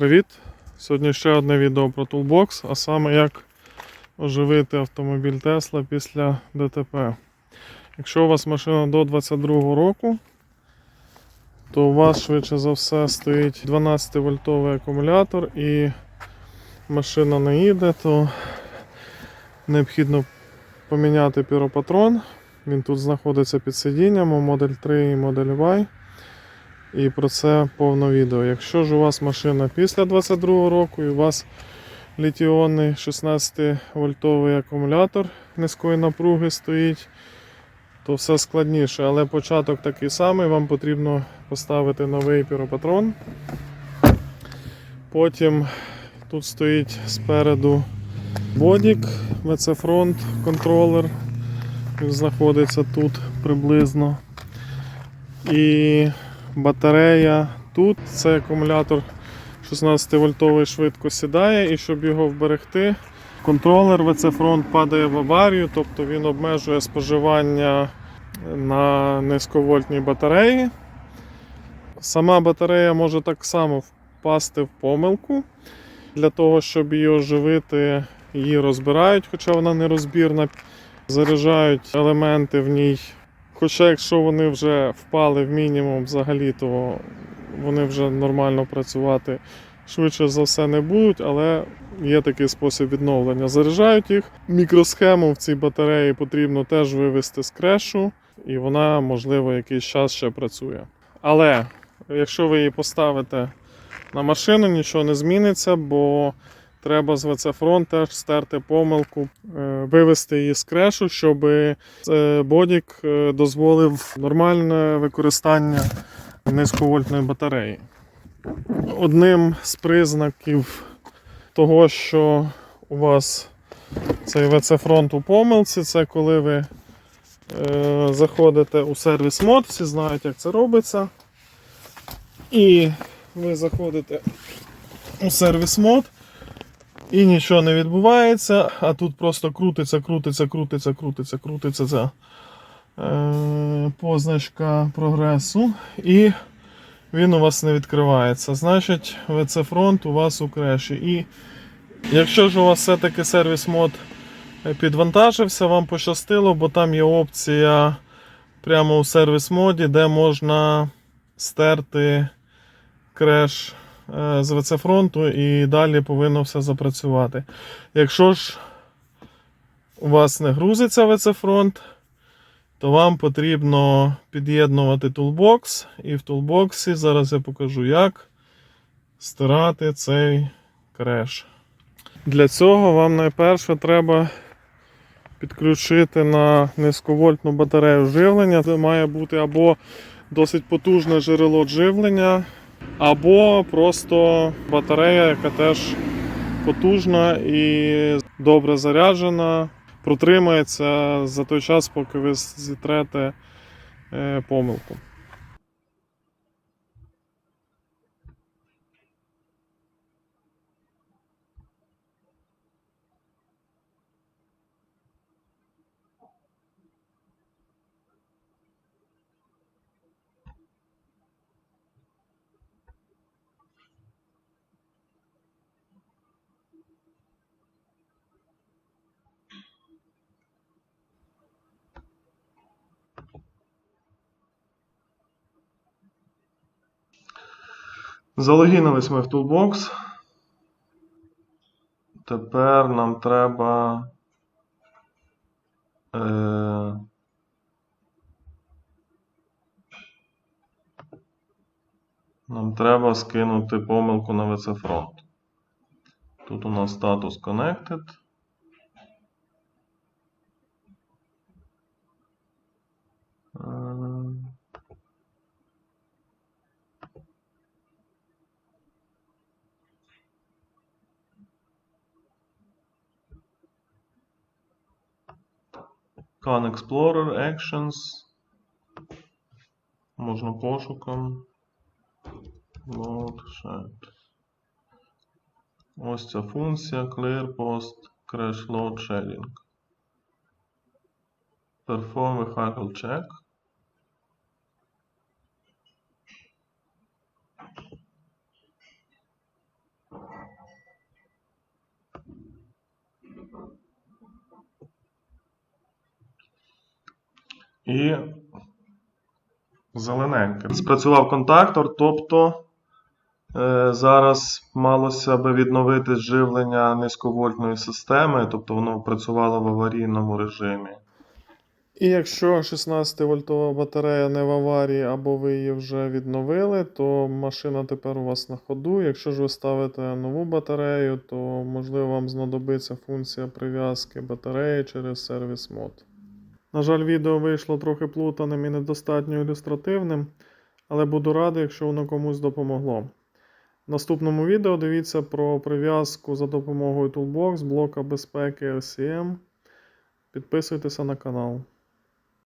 Привіт! Сьогодні ще одне відео про Toolbox, а саме як оживити автомобіль Tesla після ДТП. Якщо у вас машина до 22 року, то у вас швидше за все стоїть 12 вольтовий акумулятор і машина не їде, то необхідно поміняти піропатрон. Він тут знаходиться під сидінням у Модель 3 і Модель Y. І про це повно відео. Якщо ж у вас машина після 22 року і у вас літіонний 16 вольтовий акумулятор низької напруги стоїть, то все складніше. Але початок такий самий, вам потрібно поставити новий піропатрон. Потім тут стоїть спереду бодік, VC-фронт, контролер. Він знаходиться тут приблизно. І батарея тут. Це акумулятор 16 вольтовий швидко сідає, і щоб його вберегти, контролер VC Front падає в аварію, тобто він обмежує споживання на низьковольтній батареї. Сама батарея може так само впасти в помилку. Для того, щоб її оживити, її розбирають, хоча вона не розбірна, заряджають елементи в ній Хоча якщо вони вже впали в мінімум взагалі, то вони вже нормально працювати швидше за все не будуть, але є такий спосіб відновлення. Заряджають їх. Мікросхему в цій батареї потрібно теж вивести з крешу, і вона, можливо, якийсь час ще працює. Але якщо ви її поставите на машину, нічого не зміниться, бо Треба з VC Front теж стерти помилку, е, вивести її з крешу, щоб е, бодік е, дозволив нормальне використання низьковольтної батареї. Одним з признаків того, що у вас цей VC Front у помилці, це коли ви заходите у сервіс мод, всі знають, як це робиться. І ви заходите у сервіс мод. І нічого не відбувається, а тут просто крутиться, крутиться, крутиться, крутиться, крутиться ця е, позначка прогресу. І він у вас не відкривається. Значить, VC фронт у вас у креші. І якщо ж у вас все-таки сервіс мод підвантажився, вам пощастило, бо там є опція прямо у сервіс моді, де можна стерти креш з ВЦ фронту і далі повинно все запрацювати. Якщо ж у вас не грузиться ВЦ фронт, то вам потрібно під'єднувати Toolbox, і в Toolbox зараз я покажу, як стирати цей креш. Для цього вам найперше треба підключити на низьковольтну батарею живлення. Це має бути або досить потужне джерело живлення. Або просто батарея, яка теж потужна і добре заряджена, протримається за той час, поки ви зітрете е, помилку. Залогінились ми в Toolbox. Тепер нам треба. Е... Нам треба скинути помилку на VC Front. Тут у нас статус Connected. Khan Explorer, Actions. Можна пошуком. Load Shed. Ось ця функція Clear Post Crash Load Shedding. Perform Vehicle Check. І зелененьке. Спрацював контактор, тобто е, зараз малося би відновити живлення низьковольтної системи, тобто воно працювало в аварійному режимі. І якщо 16-вольтова батарея не в аварії або ви її вже відновили, то машина тепер у вас на ходу. Якщо ж ви ставите нову батарею, то можливо вам знадобиться функція прив'язки батареї через сервіс мод. На жаль, відео вийшло трохи плутаним і недостатньо ілюстративним, але буду радий, якщо воно комусь допомогло. В наступному відео дивіться про прив'язку за допомогою Toolbox блока безпеки RCM. Підписуйтеся на канал.